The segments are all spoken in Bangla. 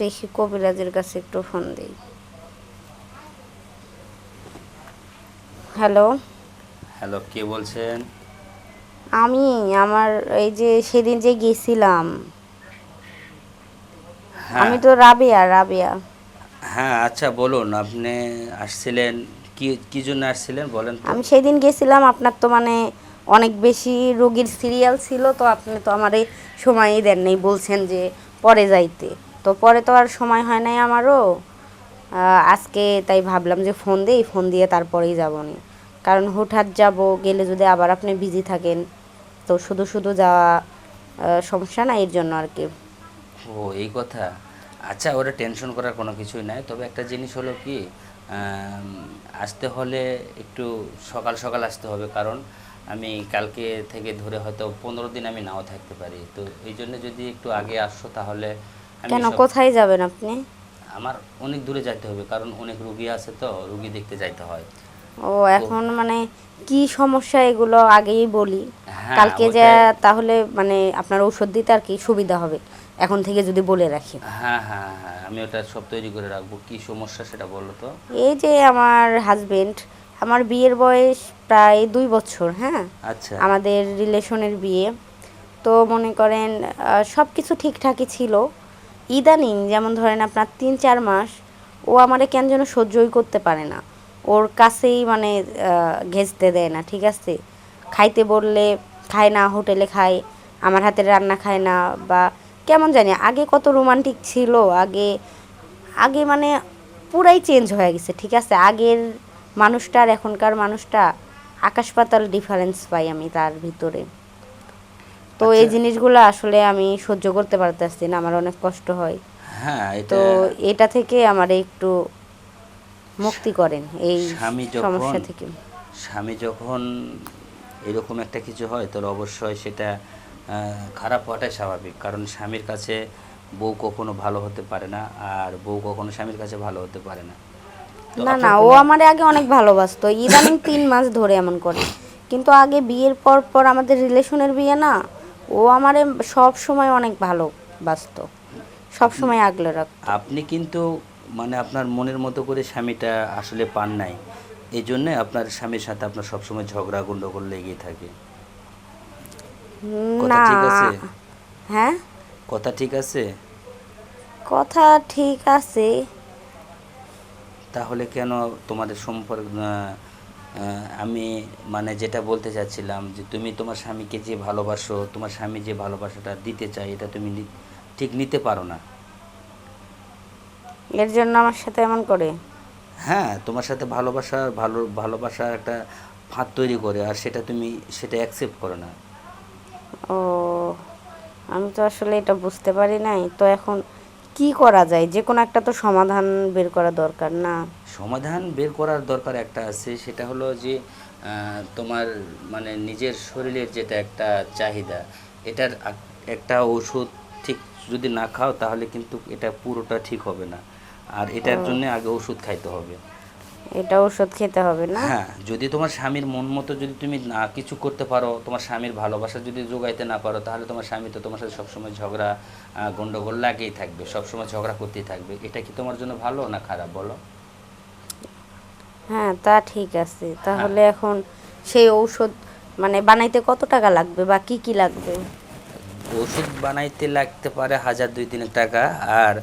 দেখি কবিরাজের কাছে একটু ফোন দিই। হ্যালো? হ্যালো কে বলছেন? আমি আমার এই যে সেদিন যে গেছিলাম। হ্যাঁ। আমি তো রাবেয়া রাবেয়া। হ্যাঁ আচ্ছা বলুন আপনি আসছিলেন কি কি জন্য আসছিলেন বলেন আমি সেদিন গেছিলাম আপনার তো মানে অনেক বেশি রোগীর সিরিয়াল ছিল তো আপনি তো আমার এই সময়ই দেন নেই বলছেন যে পরে যাইতে। তো পরে তো আর সময় হয় নাই আমারও। আজকে তাই ভাবলাম যে ফোন দিই, ফোন দিয়ে তারপরেই যাব নি কারণ হুটহাট যাব, গেলে যদি আবার আপনি বিজি থাকেন, তো শুধু শুধু যাওয়া সমস্যা না, এর জন্য আর কি। ও, এই কথা। আচ্ছা ওটা টেনশন করার কোনো কিছুই নাই। তবে একটা জিনিস হলো কি আসতে হলে একটু সকাল সকাল আসতে হবে। কারণ আমি কালকে থেকে ধরে হয়তো পনেরো দিন আমি নাও থাকতে পারি। তো এই জন্য যদি একটু আগে আসো তাহলে কেন কোথায় যাবেন আপনি? আমার অনেক দূরে যাইতে হবে কারণ অনেক রুগী আছে তো রুগী দেখতে যাইতে হয়। ও এখন মানে কি সমস্যা এগুলো আগেই বলি। হ্যাঁ, কালকে যা তাহলে মানে আপনার ঔষধ দিতে আর কি সুবিধা হবে এখন থেকে যদি বলে রাখি। হ্যাঁ হ্যাঁ হ্যাঁ আমি ওটা সব তৈরি করে রাখব কি সমস্যা সেটা বলো তো। এই যে আমার হাজবেন্ড আমার বিয়ের বয়স প্রায় দুই বছর হ্যাঁ? আচ্ছা। আমাদের রিলেশনের বিয়ে। তো মনে করেন সব কিছু ঠিকঠাকই ছিল ইদানিং যেমন ধরেন আপনার তিন, চার মাস, ও আমারে কেন যেন সহ্যই করতে পারে না। ওর কাছেই মানে ঘেঁচতে দেয় না, ঠিক আছে? খাইতে বললে খায় না, হোটেলে খায়, আমার হাতের রান্না খায় না বা কেমন জানি, আগে কত রোমান্টিক ছিল, আগে আগে মানে পুরাই চেঞ্জ হয়ে গেছে, ঠিক আছে? আগের মানুষটা আর এখনকার মানুষটা আকাশ পাতাল ডিফারেন্স পাই আমি তার ভিতরে। তো এই আচ্ছা। জিনিসগুলো আসলে আমি সহ্য করতে পারতেছি না আমার অনেক কষ্ট হয়। হ্যাঁ তো এটা থেকে আমার একটু মুক্তি করেন এই সমস্যা থেকে। স্বামী যখন এরকম একটা কিছু হয় তাহলে অবশ্যই সেটা খারাপ হওয়াটাই স্বাভাবিক। কারণ স্বামীর কাছে বউ কখনো ভালো হতে পারে না আর বউ কখনো স্বামীর কাছে ভালো হতে পারে না। না না ও আমার আগে অনেক ভালোবাসতো। ইদানিং তিন মাস ধরে এমন করে। কিন্তু আগে বিয়ের পর পর আমাদের রিলেশনের বিয়ে না ও আমারে সব সময় অনেক ভালোবাসতো সব সময় আগলে রাখ আপনি কিন্তু মানে আপনার মনের মতো করে স্বামীটা আসলে পান নাই। এই জন্যে আপনার স্বামীর সাথে আপনার সবসময় ঝগড়া গন্ডগোল লেগেই থাকে। কথা না। ঠিক আছে? হ্যাঁ? কথা ঠিক আছে? কথা ঠিক আছে। তাহলে কেন তোমাদের সম্পর্ক আহ, আমি মানে যেটা বলতে চাচ্ছিলাম যে তুমি তোমার স্বামীকে যে ভালোবাসো তোমার স্বামী যে ভালোবাসাটা দিতে চায় এটা তুমি ঠিক নিতে পারো না। এর জন্য আমার সাথে এমন করে? হ্যাঁ তোমার সাথে ভালোবাসা ভালো ভালোবাসার একটা ফাঁদ তৈরি করে আর সেটা তুমি সেটা অ্যাকসেপ্ট করো না। ও আমি তো আসলে এটা বুঝতে পারি নাই। তো এখন কি করা যায়? যে কোনো একটা তো সমাধান বের করা দরকার না? সমাধান বের করার দরকার একটা আছে সেটা হলো যে তোমার মানে নিজের শরীরের যেটা একটা চাহিদা এটার একটা ওষুধ ঠিক যদি না খাও তাহলে কিন্তু এটা পুরোটা ঠিক হবে না। আর এটার জন্য আগে ওষুধ খাইতে হবে। এটা ওষুধ খেতে হবে না? হ্যাঁ যদি তোমার স্বামীর মন মতো যদি তুমি না কিছু করতে পারো তোমার স্বামীর ভালোবাসা যদি যোগাইতে না পারো তাহলে তোমার স্বামী তো তোমার সাথে সবসময় ঝগড়া গন্ডগোল লাগেই থাকবে সবসময় ঝগড়া করতেই থাকবে। এটা কি তোমার জন্য ভালো না খারাপ বলো? হ্যাঁ তা ঠিক আছে। তাহলে এখন সেই ঔষধ মানে বানাইতে কত টাকা লাগবে বা কি কি লাগবে? ওষুধ বানাইতে লাগতে পারে হাজার দুই তিন টাকা আর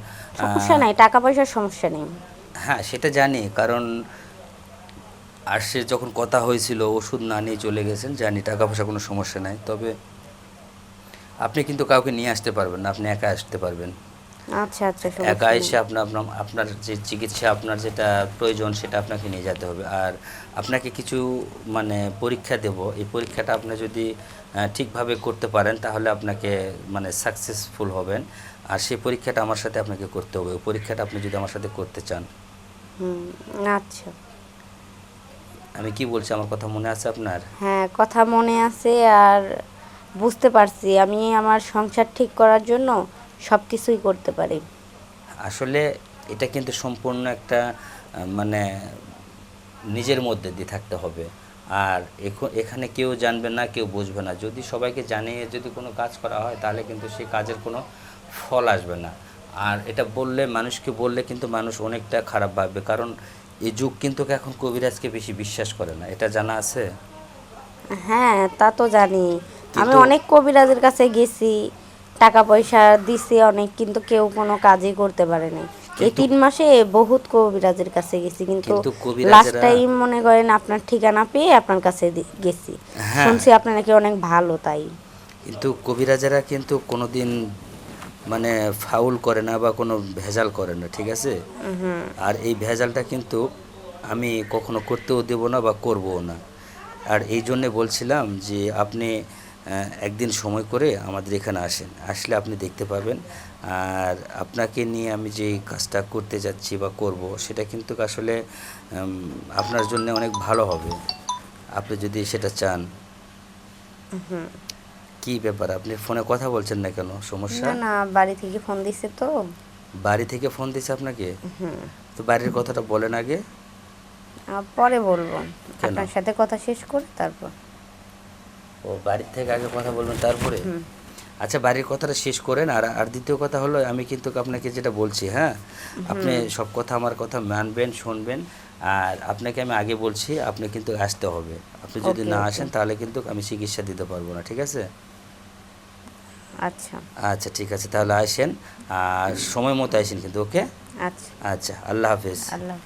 সমস্যা নাই টাকা পয়সার সমস্যা নেই। হ্যাঁ সেটা জানি। কারণ আর সে যখন কথা হয়েছিল, ওষুধ না নিয়ে চলে গেছেন, জানি টাকা পয়সা কোনো সমস্যা নাই। তবে আপনি কিন্তু কাউকে নিয়ে আসতে পারবেন না, আপনি একা আসতে পারবেন। আচ্ছা আচ্ছা একা এসে আপনার আপনার যে চিকিৎসা আপনার যেটা প্রয়োজন সেটা আপনাকে নিয়ে যেতে হবে। আর আপনাকে কিছু মানে পরীক্ষা দেব। এই পরীক্ষাটা আপনি যদি ঠিকভাবে করতে পারেন তাহলে আপনাকে মানে সাকসেসফুল হবেন। আর সেই পরীক্ষাটা আমার সাথে আপনাকে করতে হবে। ওই পরীক্ষাটা আপনি যদি আমার সাথে করতে চান। আচ্ছা। আমি কি বলছি? আমার কথা মনে আছে আপনার? হ্যাঁ কথা মনে আছে আর বুঝতে পারছি। আমি আমার সংসার ঠিক করার জন্য সব কিছুই করতে পারি। আসলে এটা কিন্তু সম্পূর্ণ একটা মানে নিজের মধ্যে দিয়ে থাকতে হবে। আর এখ- এখানে কেউ জানবে না কেউ বুঝবে না। যদি সবাইকে জানিয়ে যদি কোনো কাজ করা হয় তাহলে কিন্তু সেই কাজের কোনো ফল আসবে না। আর এটা বললে মানুষকে বললে কিন্তু মানুষ অনেকটা খারাপ ভাববে। কারণ এই যুগ কিন্তু এখন কবিরাজকে বেশি বিশ্বাস করে না। এটা জানা আছে? হ্যাঁ তা তো জানি। আমি অনেক কবিরাজের কাছে গেছি। টাকা পয়সা দিছি অনেক কিন্তু কেউ কোনো কাজই করতে পারেনি। এই তিন মাসে বহুত কবিরাজের কাছে গেছি কিন্তু লাস্ট টাইম মনে করেন আপনার ঠিকানা পেয়ে আপনার কাছে গেছি। হ্যাঁ। শুনছি আপনার নাকি অনেক ভালো তাই। কিন্তু কবিরাজেরা কিন্তু কোনোদিন মানে ফাউল করে না বা কোনো ভেজাল করে না ঠিক আছে? আর এই ভেজালটা কিন্তু আমি কখনো করতেও দেব না বা করবও না। আর এই জন্যে বলছিলাম যে আপনি একদিন সময় করে আমাদের এখানে আসেন। আসলে আপনি দেখতে পাবেন। আর আপনাকে নিয়ে আমি যে কাজটা করতে যাচ্ছি বা করব সেটা কিন্তু আসলে আপনার জন্য অনেক ভালো হবে। আপনি যদি সেটা চান। কি ব্যাপার? আপনি ফোনে কথা বলছেন না কেন? সমস্যা? না না বাড়ি থেকে ফোন দিছে তো। বাড়ি থেকে ফোন দিছে আপনাকে? তো বাড়ির কথাটা বলেন আগে। পরে বলব? আপনার সাথে কথা শেষ করে তারপর। ও বাড়ির থেকে আগে কথা বলবেন তারপরে? আচ্ছা বাড়ির কথাটা শেষ করেন আর আর দ্বিতীয় কথা হলো আমি কিন্তু আপনাকে যেটা বলছি হ্যাঁ? আপনি সব কথা আমার কথা মানবেন শুনবেন আর আপনাকে আমি আগে বলছি আপনি কিন্তু আসতে হবে। আপনি যদি না আসেন তাহলে কিন্তু আমি চিকিৎসা দিতে পারব না ঠিক আছে? আচ্ছা। আচ্ছা ঠিক আছে তাহলে আসেন আর সময় মতো আসেন কিন্তু ওকে? আচ্ছা। আচ্ছা আল্লাহ হাফেজ। আল্লাহ।